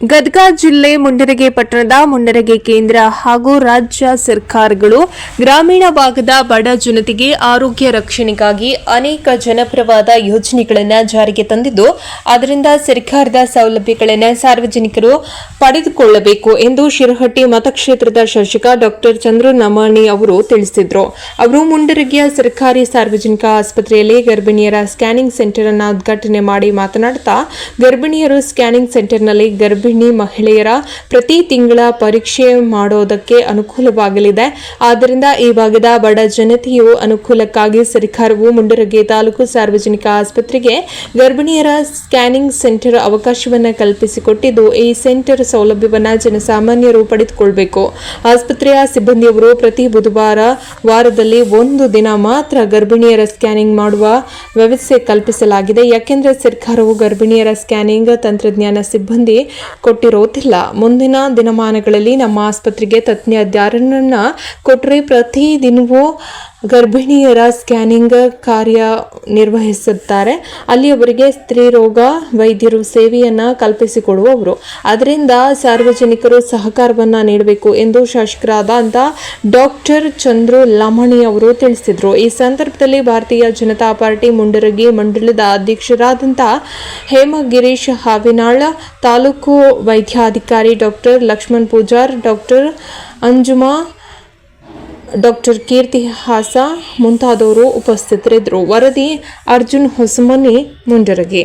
ಗದಗ ಜಿಲ್ಲೆ ಮುಂಡರಗೆ ಪಟ್ಟಣದ ಮುಂಡರಗೆ ಕೇಂದ್ರ ಹಾಗೂ ರಾಜ್ಯ ಸರ್ಕಾರಗಳು ಗ್ರಾಮೀಣ ಭಾಗದ ಬಡ ಜನತೆಗೆ ಆರೋಗ್ಯ ರಕ್ಷಣೆಗಾಗಿ ಅನೇಕ ಜನಪ್ರವಾದ ಯೋಜನೆಗಳನ್ನು ಜಾರಿಗೆ ತಂದಿದ್ದು, ಅದರಿಂದ ಸರ್ಕಾರದ ಸೌಲಭ್ಯಗಳನ್ನು ಸಾರ್ವಜನಿಕರು ಪಡೆದುಕೊಳ್ಳಬೇಕು ಎಂದು ಶಿರಹಟ್ಟಿ ಮತಕ್ಷೇತ್ರದ ಶಾಸಕ ಡಾಕ್ಟರ್ ಚಂದ್ರು ನಮಾಣಿ ಅವರು ತಿಳಿಸಿದರು. ಅವರು ಮುಂಡರಗಿಯ ಸರ್ಕಾರಿ ಸಾರ್ವಜನಿಕ ಆಸ್ಪತ್ರೆಯಲ್ಲಿ ಗರ್ಭಿಣಿಯರ ಸ್ಕ್ಯಾನಿಂಗ್ ಸೆಂಟರ್ ಅನ್ನು ಉದ್ಘಾಟನೆ ಮಾಡಿ ಮಾತನಾಡುತ್ತಾ ಗರ್ಭಿಣಿಯರು ಸ್ಕ್ಯಾನಿಂಗ್ ಸೆಂಟರ್ನಲ್ಲಿ ಗರ್ಭಿಣಿ ಮಹಿಳೆಯರ ಪ್ರತಿ ತಿಂಗಳ ಪರೀಕ್ಷೆ ಮಾಡೋದಕ್ಕೆ ಅನುಕೂಲವಾಗಲಿದೆ. ಆದ್ದರಿಂದ ಈ ಭಾಗದ ಬಡ ಜನತೆಯು ಅನುಕೂಲಕ್ಕಾಗಿ ಸರ್ಕಾರವು ಮುಂಡರಗಿ ತಾಲೂಕು ಸಾರ್ವಜನಿಕ ಆಸ್ಪತ್ರೆಗೆ ಗರ್ಭಿಣಿಯರ ಸ್ಕ್ಯಾನಿಂಗ್ ಸೆಂಟರ್ ಅವಕಾಶವನ್ನು ಕಲ್ಪಿಸಿಕೊಟ್ಟಿದ್ದು, ಈ ಸೆಂಟರ್ ಸೌಲಭ್ಯವನ್ನು ಜನಸಾಮಾನ್ಯರು ಪಡೆದುಕೊಳ್ಳಬೇಕು ಆಸ್ಪತ್ರೆಯ ಸಿಬ್ಬಂದಿಯವರು ಪ್ರತಿ ಬುಧವಾರ ವಾರದಲ್ಲಿ ಒಂದು ದಿನ ಮಾತ್ರ ಗರ್ಭಿಣಿಯರ ಸ್ಕ್ಯಾನಿಂಗ್ ಮಾಡುವ ವ್ಯವಸ್ಥೆ ಕಲ್ಪಿಸಲಾಗಿದೆ. ಯಾಕೆಂದರೆ ಸರ್ಕಾರವು ಗರ್ಭಿಣಿಯರ ಸ್ಕ್ಯಾನಿಂಗ್ ತಂತ್ರಜ್ಞಾನ ಸಿಬ್ಬಂದಿ ಕೊಟ್ಟಿರೋದಿಲ್ಲ. ಮುಂದಿನ ದಿನಮಾನಗಳಲ್ಲಿ ನಮ್ಮ ಆಸ್ಪತ್ರೆಗೆ ತಜ್ಞ ತಜ್ಞರನ್ನ ಕೊಟ್ಟರೆ ಪ್ರತಿ ದಿನವೂ ಗರ್ಭಿಣಿಯರ ಸ್ಕ್ಯಾನಿಂಗ್ ಕಾರ್ಯ ನಿರ್ವಹಿಸುತ್ತಾರೆ ಅಲ್ಲಿಯವರಿಗೆ ಸ್ತ್ರೀ ರೋಗ ವೈದ್ಯರು ಸೇವೆಯನ್ನು ಕಲ್ಪಿಸಿಕೊಡುವವರು. ಅದರಿಂದ ಸಾರ್ವಜನಿಕರು ಸಹಕಾರವನ್ನು ನೀಡಬೇಕು ಎಂದು ಶಾಸಕರಾದಂಥ ಡಾಕ್ಟರ್ ಚಂದ್ರು ಲಮಣಿ ಅವರು ತಿಳಿಸಿದರು. ಈ ಸಂದರ್ಭದಲ್ಲಿ ಭಾರತೀಯ ಜನತಾ ಪಾರ್ಟಿ ಮುಂಡರಗಿ ಮಂಡಳದ ಅಧ್ಯಕ್ಷರಾದಂಥ ಹೇಮಗಿರೀಶ್ ಹಾವಿನಾಳ್, ತಾಲೂಕು ವೈದ್ಯಾಧಿಕಾರಿ doctor Lakshman Pujar, doctor Anjuma doctor Keerthi ಹಾಸ ಮುಂತಾದವರು ಉಪಸ್ಥಿತರಿದ್ದರು. ವರದಿ ಅರ್ಜುನ್ ಹೊಸಮನಿ ಮುಂಡರಗಿ.